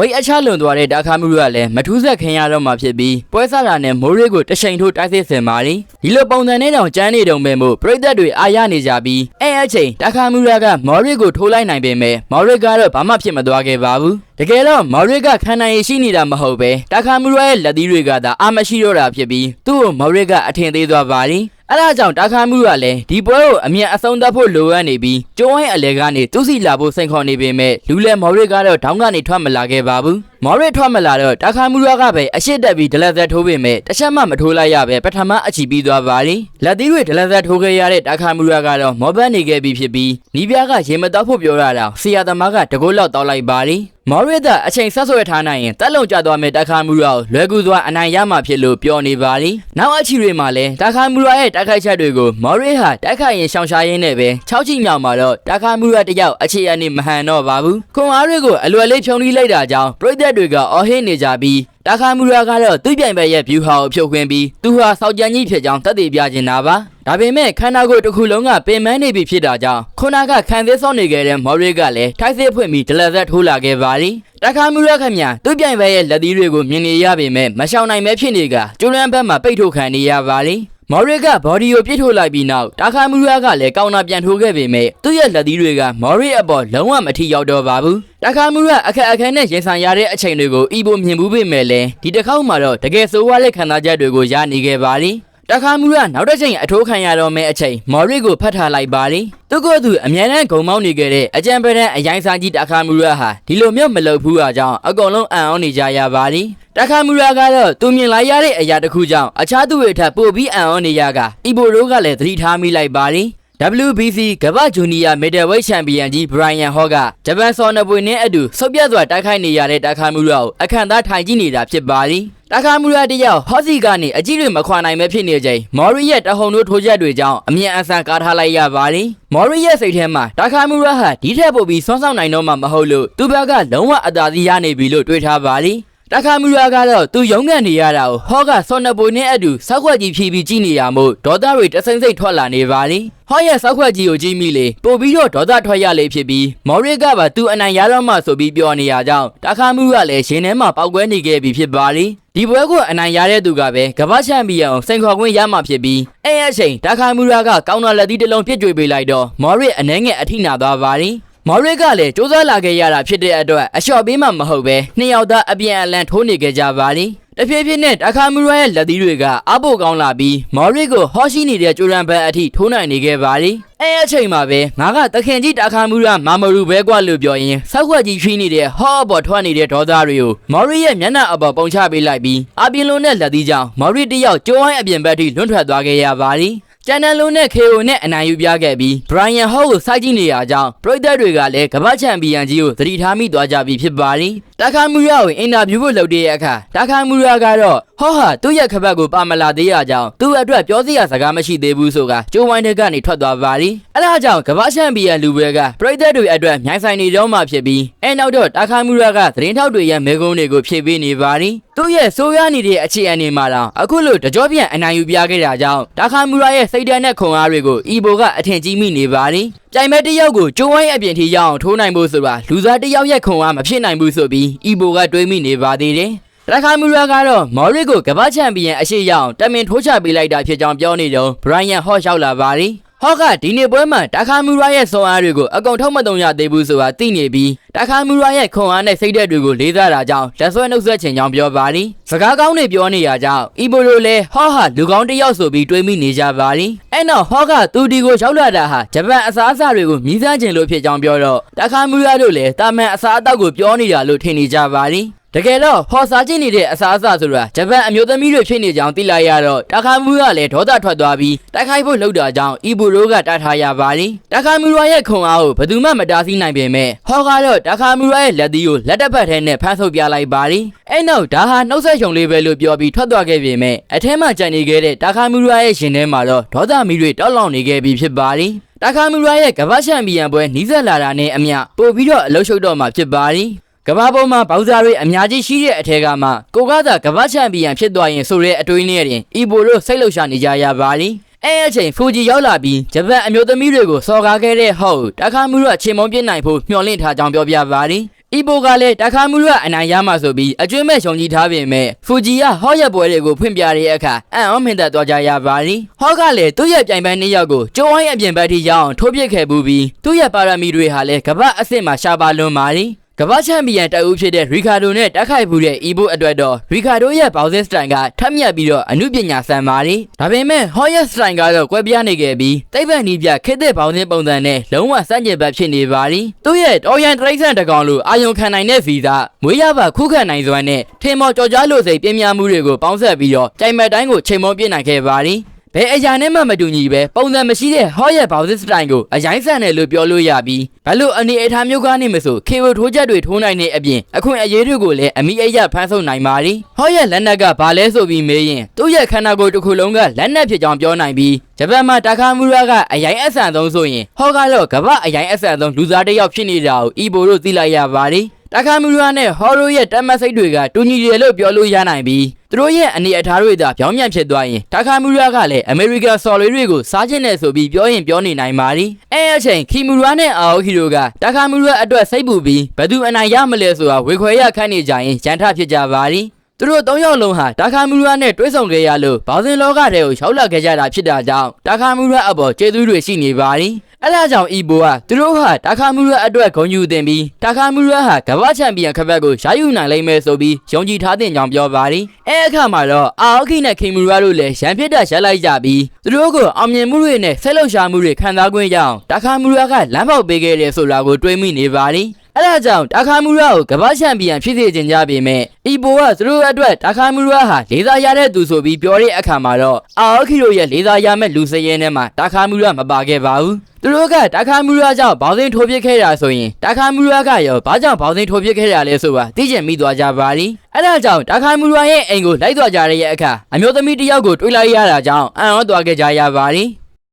ဝိတ်အချလွန်သွားတဲ့တာခါမှုကလည်းမထူးဆက်ခင်ရတော့မှဖြစ်ပြီးပွဲစားတာနဲ့မိုးရေးကိုတချိန်ထိုးတိုက်စစ်ဆင်ပါရီဒီလိုပုံစံနဲ့တောင်ကြမ်းနေတုံပဲမို့ပရိသတ်တွေအားရနေကြပြီးအဲအချိန်တာခါမှုကမော်ရီကိုထိုးလိုက်နိုင်ပေမဲ့မော်ရီကတော့ဘာမှဖြစ်မသွားခဲ့ပါဘူးတကယ်တော့မော်ရီကခံနိုင်ရရှိနေတာမဟုတ်ပဲတာခါမှုရဲ့လက်သီးတွေကသာအာမရှိတော့တာဖြစ်ပြီးသူ့ကိုမော်ရီကအထင်သေးသွားပါရီ အဲ့ဒါကြောင့်တာခါမှုကလည်းဒီပွဲကိုအမြန်အဆုံးသတ်ဖို့လိုအပ်နေပြီးကျုံးဝိုင်းအလဲကနေသူ့စီလာဖို့စိန်ခေါ်နေပေမဲ့လူလဲမော်ရီကတော့ဒေါင်းကနေထွက်မလာခဲ့ပါဘူးမော်ရီထွက်မလာတော့တာခါမှုကပဲအရှိတက်ပြီးဒလက်သက်ထိုးပေမဲ့တစ်ချက်မှမထိုးလိုက်ရပဲပထမအချီပြီးသွားပါလိလက်သီးတွေဒလက်သက်ထိုးခဲ့ရတဲ့တာခါမှုကတော့မော်ဘတ်နေခဲ့ပြီးဖြစ်ပြီးနီးပြားကရေမတောက်ဖို့ပြောရတာဆီယာသမားကတကိုးလောက်တောက်လိုက်ပါလိ မော်ရီကအချိန်ဆက်ဆွဲထားနိုင်ရင်တက်လုံကျသွားမဲ့တာခါမှုရောလွယ်ကူစွာအနိုင်ရမှာဖြစ်လို့ပြောနေပါလိနောက်အချီတွေမှာလည်းတာခါမှုရဲ့တိုက်ခိုက်ချက်တွေကိုမော်ရီဟာတိုက်ခိုက်ရင်ရှောင်ရှားရင်းနဲ့ပဲ6ချီမြောက်မှာတော့တာခါမှုရတယောက်အခြေအနေမဟန်တော့ပါဘူးခွန်အားတွေကိုအလွယ်လေးဖြုံးလိလိုက်တာကြောင့်ပရိသတ်တွေကအော်ဟစ်နေကြပြီး တာခါမူရာကတော့သူ့ပြိုင်ဘက်ရဲ့ view ဟာကိုဖြုတ်ခွင်းပြီးသူဟာစောက်ကြံကြီးဖြစ်ကြောင်းသက်သေပြချင်တာပါဒါပေမဲ့ခန္ဓာကိုယ်တစ်ခုလုံးကပင်ပန်းနေပြီဖြစ်တာကြောင့်ခုနကခံသေးစောင့်နေခဲ့တဲ့မော်ရီကလည်းထိုက်စစ်ဖွင့်ပြီးဒလဇက်ထိုးလာခဲ့ပါလိတခါမူရခမညာသူ့ပြိုင်ဘက်ရဲ့လက်သီးတွေကိုမြင်နေရပေမဲ့မရှောင်နိုင်ပဲဖြစ်နေကကျိုးလန်းဘက်မှာပိတ်ထုတ်ခံနေရပါလိမော် ရီကဘော်ဒီကိုပြစ်ထုတ်လိုက်ပြီးနောက်တာခါမူရာကလည်းကောင်းတာပြန်ထိုးခဲ့ပေမဲ့သူ့ရဲ့လက်သီးတွေကမော်ရီအပေါ်လုံးဝမထိရောက်တော့ပါဘူးတာခါမူရာအခက်အခဲနဲ့ရင်ဆိုင်ရတဲ့အချိန်တွေကိုအီဘိုမြင်ဘူးပေမဲ့လည်းဒီတစ်ခေါက်မှာတော့တကယ်ဆိုးဝါးတဲ့ခံစားချက်တွေကိုရနေခဲ့ပါလိ တခါမူရနောက်တစ်ချိန်အထိုးခံရတော့မယ့်အချိန်မော်ရီကိုဖတ်ထားလိုက်ပါလိသူကသူအမြဲတမ်းဂုံမောင်းနေခဲ့တဲ့အကြံပဒံအရင်စားကြီးတခါမူရဟာဒီလိုမျိုးမလုပ်ဘူးအကြောင်းအကုန်လုံးအံ့ဩနေကြရပါလိတခါမူရကတော့သူမြင်လိုက်ရတဲ့အရာတစ်ခုကြောင့်အခြားသူတွေထပ်ပို့ပြီးအံ့ဩနေရကအီဘိုရိုးကလည်းသတိထားမိလိုက်ပါလိ WBC ကမ္ဘာဂျူနီယာမီဒယ်ဝိတ်ချန်ပီယံကြီးဘရိုင်ယန်ဟော့ကဂျပန်ဆော်နပွေနဲ့အတူဆုတ်ပြတ်စွာတိုက်ခိုက်နေရတဲ့တခါမူရကိုအခန့်သားထိုင်ကြည့်နေတာဖြစ်ပါသည် တခါမူရတယောက်ဟော့စီကနေအကြီးတွေမခွာနိုင်ပဲဖြစ်နေချိန်မော်ရီရဲ့တဟုန်တို့ထိုးချက်တွေကြောင့်အမြင့်အဆန်ကားထားလိုက်ရပါသည်မော်ရီရဲ့စိတ်ထဲမှာတခါမူရဟာဒီထက်ပိုပြီးဆွမ်းဆောင်နိုင်တော့မှမဟုတ်လို့သူ့ဘက်ကလုံးဝအသာစီးရနေပြီလို့တွေးထားပါသည်တခါမူရာကတော့သူရုံးကန်နေရတာကိုဟော့ကစော်နပွေနဲ့အတူစောက်ခွက်ကြီးဖြီးပြီးကြည့်နေရမို့ဒေါသတွေတစိမ့်စိမ့်ထွက်လာနေပါလိဟော့ရဲ့စောက်ခွက်ကြီးကိုကြည့်မိလေပို့ပြီးတော့ဒေါသထွက်ရလေဖြစ်ပြီးမော်ရီကပါသူအနိုင်ရတော့မှဆိုပြီးပြောနေရကြောင်းတခါမူကလည်းရှင်ထဲမှာပောက်ကွဲနေခဲ့ပြီဖြစ်ပါလိ ဒီပွဲကိုအနိုင်ရတဲ့သူကပဲကမ္ဘာချန်ပီယံကိုစိန်ခေါ်ခွင့်ရမှာဖြစ်ပြီးအဲ့အချိန်တခါမူရာကကောင်းတာလက်သီးတစ်လုံးပြစ်ကြွေပေးလိုက်တော့မော်ရီအနှဲငယ်အထိနာသွားပါလိမော်ရီကလည်းစူးစမ်းလာခဲ့ရတာဖြစ်တဲ့အတွက်အလျှော့ပေးမှမဟုတ်ပဲနှစ်ယောက်သားအပြန်အလှန်ထိုးနေကြကြပါလိ တဖြည်းဖြည်းနဲ့တခါမူရရဲ့လက်သီးတွေကအပို့ကောင်းလာပြီးမော်ရီကိုဟောရှိနေတဲ့ကျိုရန်ဘန်အထိထိုးနိုင်နေခဲ့ပါလိအဲအချိန်မှာပဲငါကတခင်ကြီးတခါမူရမာမရူပဲကွာလို့ပြောရင်ဆောက်ခွက်ကြီးချွေးနေတဲ့ဟောအပေါ်ထွက်နေတဲ့ဒေါသတွေကိုမော်ရီရဲ့မျက်နှာအပေါ်ပုံချပေးလိုက်ပြီးအပြင်လုံးနဲ့လက်သီးကြောင့်မော်ရီတယောက်ကျိုးဝိုင်းအပြင်ဘက်ထိလွန့်ထွက်သွားခဲ့ရပါလိ ကျန်တယ်လုံးနဲ့ KO နဲ့အနိုင်ယူပြခဲ့ပြီး Brian Hall ကိုစိုက်ကြည့်နေရကြောင်းပရိသတ်တွေကလည်းကမ္ဘာချန်ပီယံကြီးကိုသတိထားမိသွားကြပြီဖြစ်ပါလိ။တာခါမူရာကိုအင်တာဗျူးဖို့လုပ်တဲ့အခါတာခါမူရာကတော့ ဟောဟာသူ့ရဲ့ခပတ်ကိုပါမလာသေးရကြောင်းသူ့အတွက်ပြောစရာစကားမရှိသေးဘူးဆိုကကျိုးဝိုင်းတဲ့ကနေထွက်သွားပါလိ။အဲဒါကြောင့်ကမ္ဘာချန်ပီယံလူပွဲကပရိသတ်တွေအတွက်မြိုင်ဆိုင်နေတော့မှဖြစ်ပြီးအဲနောက်တော့တာခါမူရာကသတင်းထောက်တွေရဲ့မဲကုန်းတွေကိုဖြည့်ပေးနေပါလိ။သူ့ရဲ့ဆိုးရွားနေတဲ့အခြေအနေမှာတော့အခုလိုတကြောပြန်အနိုင်ယူပြခဲ့တာကြောင့်တာခါမူရာရဲ့စိတ်ဓာတ်နဲ့ခွန်အားတွေကိုအီဘိုကအထင်ကြီးမိနေပါလိ။ပြိုင်မဲ့တစ်ယောက်ကိုကျိုးဝိုင်းအပြင်ထိရောက်အောင်ထိုးနိုင်ဖို့ဆိုတာလူစားတစ်ယောက်ရဲ့ခွန်အားမဖြစ်နိုင်ဘူးဆိုပြီးအီဘိုကတွေးမိနေပါသေးတယ်။ တခါမူရာကတော့မော်ရီကိုကမ္ဘာချန်ပီယံအရှိရအောင်တမင်ထိုးချပေးလိုက်တာဖြစ်ကြောင်းပြောနေတော့ဘရိုင်ယန်ဟော့ရောက်လာပါလိ။ဟော့ကဒီနေ့ပွဲမှာတာခါမူရာရဲ့ဆွန်အားတွေကိုအကုန်ထုတ်မတုံရသေးဘူးဆိုတာသိနေပြီးတာခါမူရာရဲ့ခွန်အားနဲ့စိတ်ဓာတ်တွေကိုလေးစားတာကြောင့်လက်ဆွဲနှုတ်ဆက်ချင်ကြောင်းပြောပါလိစကားကောင်းတွေပြောနေရကြောင်းအီဘိုလိုလည်းဟော့ဟာလူကောင်းတစ်ယောက်ဆိုပြီးတွေးမိနေကြပါလိအဲ့တော့ဟော့ကသူဒီကိုရောက်လာတာဟာဂျပန်အစားအစာတွေကိုမြည်စားခြင်းလို့ဖြစ်ကြောင်းပြောတော့တာခါမူရာတို့လည်းတာမန်အစားအသောက်ကိုပြောနေတာလို့ထင်နေကြပါလိ တကယ်တော့ဟော်စားကျင်နေတဲ့အစားအစာဆိုတာဂျပန်အမျိုးသမီးတွေဖြစ်နေကြောင်းသိလိုက်ရတော့တခါမူကလည်းဒေါသထွက်သွားပြီးတိုက်ခိုက်ဖို့လှုပ်တာကြောင့်အီဘူရိုကတားထားရပါလိတခါမူရရဲ့ခွန်အားကိုဘယ်သူမှမတားဆီးနိုင်ပေမဲ့ဟော်ကတော့တခါမူရရဲ့လက်သီးကိုလက်တစ်ဖက်ထဲနဲ့ဖမ်းဆုပ်ပြလိုက်ပါလိအဲ့နောက်ဒါဟာနှုတ်ဆက်ချုံလေးပဲလို့ပြောပြီးထွက်သွားခဲ့ပေမဲ့အထဲမှာကြံနေခဲ့တဲ့တခါမူရရဲ့ရှင်ထဲမှာတော့ဒေါသမီးတွေတောက်လောင်နေခဲ့ပြီဖြစ်ပါလိတခါမူရရဲ့ကမ္ဘာချန်ပီယံပွဲနီးစပ်လာတာနဲ့အမျှပို့ပြီးတော့အလုရှုပ်တော့မှာဖြစ်ပါလိ ကမ္ဘာပေါ်မှာဘောက်ဆာတွေအများကြီးရှိတဲ့အထက်ကမှကိုကသာကမ္ဘာချန်ပီယံဖြစ်သွားရင်ဆိုတဲ့အတွေးနဲ့တင်အီဘိုလို့စိတ်လှုပ်ရှားနေကြရပါလိအဲအချိန်ဖူဂျီရောက်လာပြီးဂျပန်အမျိုးသမီးတွေကိုစော်ကားခဲ့တဲ့ဟုတ်တခါမူရချေမုံပြစ်နိုင်ဖို့မျှော်လင့်ထားကြောင်းပြောပြပါလိအီဘိုကလည်းတခါမူရအနိုင်ရမှဆိုပြီးအကျွမ်းမဲ့ရှုံကြီးထားပေမဲ့ဖူဂျီကဟောရက်ပွဲတွေကိုဖွင့်ပြတဲ့အခါအံ့ဩမင်သက်သွားကြရပါရီဟောကလည်းသူ့ရဲ့ပြိုင်ပန်းနှစ်ယောက်ကိုကျိုးဝိုင်းအပြင်ဘက်ထိရောက်အောင်ထိုးပစ်ခဲ့ပူပြီးသူ့ရဲ့ပါရမီတွေဟာလည်းကမ္ဘာအဆင့်မှာရှာပါလွန်ပါရီ ကမ္ဘာချန်ပီယံတအုပ်ဖြစ်တဲ့ရီကာဒိုနဲ့တိုက်ခိုက်မှုတဲ့အီဘိုအတွက်တော့ရီကာဒိုရဲ့ဘောက်ဆစ်စတိုင်ကထပ်မြက်ပြီးတော့အမှုပညာဆန်ပါရီဒါပေမဲ့ဟောရက်စတိုင်ကတော့ကွဲပြားနေခဲ့ပြီးတိတ်ပန်နီးပြခက်တဲ့ဘောက်ဆစ်ပုံစံနဲ့လုံးဝစန့်ကျင်ဘက်ဖြစ်နေပါရီသူ့ရဲ့တော်ရန်တရိတ်ဆန်တကောင်လိုအာယုံခံနိုင်တဲ့ဗီဇမွေးရပါခုခံနိုင်စွမ်းနဲ့ထင်မော်ကြော်ကြားလို့စိတ်ပြင်းပြမှုတွေကိုပေါင်းဆက်ပြီးတော့ကြိုင်မက်တိုင်းကိုချိန်မောပြစ်နိုင်ခဲ့ပါရီ ဘယ်အရာနဲ့မှမတူညီပဲပုံစံမရှိတဲ့ဟောရဲ့ဘောက်ဆစ်စတိုင်ကိုအရင်ဆန်တယ်လို့ပြောလို့ရပြီးဘလို့အနေအထားမျိုးကနေမဆိုခေဝထိုးချက်တွေထိုးနိုင်တဲ့အပြင်အခွင့်အရေးတွေကိုလည်းအမိအယဖမ်းဆုပ်နိုင်ပါရီဟောရဲ့လက်နက်ကဘာလဲဆိုပြီးမေးရင်သူ့ရဲ့ခန္ဓာကိုယ်တစ်ခုလုံးကလက်နက်ဖြစ်ကြောင်းပြောနိုင်ပြီးဂျပန်မှာတာခါမူရာကအရင်အဆန်ဆုံးဆိုရင်ဟောကတော့ကမ္ဘာအရင်အဆန်ဆုံးလူစားတစ်ယောက်ဖြစ်နေတာကိုအီဘိုတို့သိလိုက်ရပါရီ တခါမူရာနဲ့ဟော်ရိုရဲ့တက်မတ်စိတ်တွေကတူညီတယ်လို့ပြောလို့ရနိုင်ပြီးသူတို့ရဲ့အနေအထားတွေသာပြောင်းပြန်ဖြစ်သွားရင်တခါမူရာကလည်းအမေရိကန်ဆော်ရီတွေကိုစားခြင်းနဲ့ဆိုပြီးပြောရင်ပြောနေနိုင်ပါသည်အဲအချိန်ခီမူရာနဲ့အာအိုခီတို့ကတခါမူရာအတွက်စိတ်ပူပြီးဘယ်သူအနိုင်ရမလဲဆိုတာဝေခွဲရခန့်နေကြရင်ရန်ထဖြစ်ကြပါသည်သူတို့သုံးယောက်လုံးဟာတာခါမူရာနဲ့တွဲဆောင်ခဲ့ရလို့ဘောင်စင်လောကတဲ့ကိုရောက်လာခဲ့ကြတာဖြစ်တာကြောင့်တာခါမူရာအပေါ်ကျေးဇူးတွေရှိနေပါသည် အဲဒါကြောင့်အီဘိုကသူတို့ဟာတာခါမူရာအတွက်ဂုဏ်ယူတင်ပြီးတာခါမူရာဟာကမ္ဘာချန်ပီယံခပတ်ကိုရယူနိုင်လိမ့်မယ်ဆိုပြီးယုံကြည်ထားတဲ့ကြောင့်ပြောပါသည်အဲအခါမှာတော့အာအိုခီနဲ့ခင်မူရာတို့လည်းရန်ဖြစ်တာရက်လိုက်ကြပြီးသူတို့ကိုအောင်မြင်မှုတွေနဲ့ဆက်လုပ်ရှာမှုတွေခံစားခွင့်ရအောင်တာခါမူရာကလမ်းပေါက်ပေးခဲ့တယ်ဆိုတာကိုတွေးမိနေပါသည် အဲဒါကြောင့်တာခါမူရာကိုကမ္ဘာချန်ပီယံဖြစ်စေချင်ကြပေမဲ့အီဘိုကသူတို့အတွက်တာခါမူရာဟာလေးစားရတဲ့သူဆိုပြီးပြောတဲ့အခါမှာတော့အာအိုခီတို့ရဲ့လေးစားရမဲ့လူစရဲထဲမှာတာခါမူရာမပါခဲ့ပါဘူးသူတို့ကတာခါမူရာကြောင့်ဘောင်းစင်းထိုးပစ်ခဲ့တာဆိုရင်တာခါမူရာကရောဘာကြောင့်ဘောင်းစင်းထိုးပစ်ခဲ့တာလဲဆိုတာသိချင်မိသွားကြပါလိအဲဒါကြောင့်တာခါမူရာရဲ့အိမ်ကိုလိုက်သွားကြတဲ့အခါအမျိုးသမီးတစ်ယောက်ကိုတွေ့လိုက်ရတာကြောင့်အံ့ဩသွားခဲ့ကြရပါလိ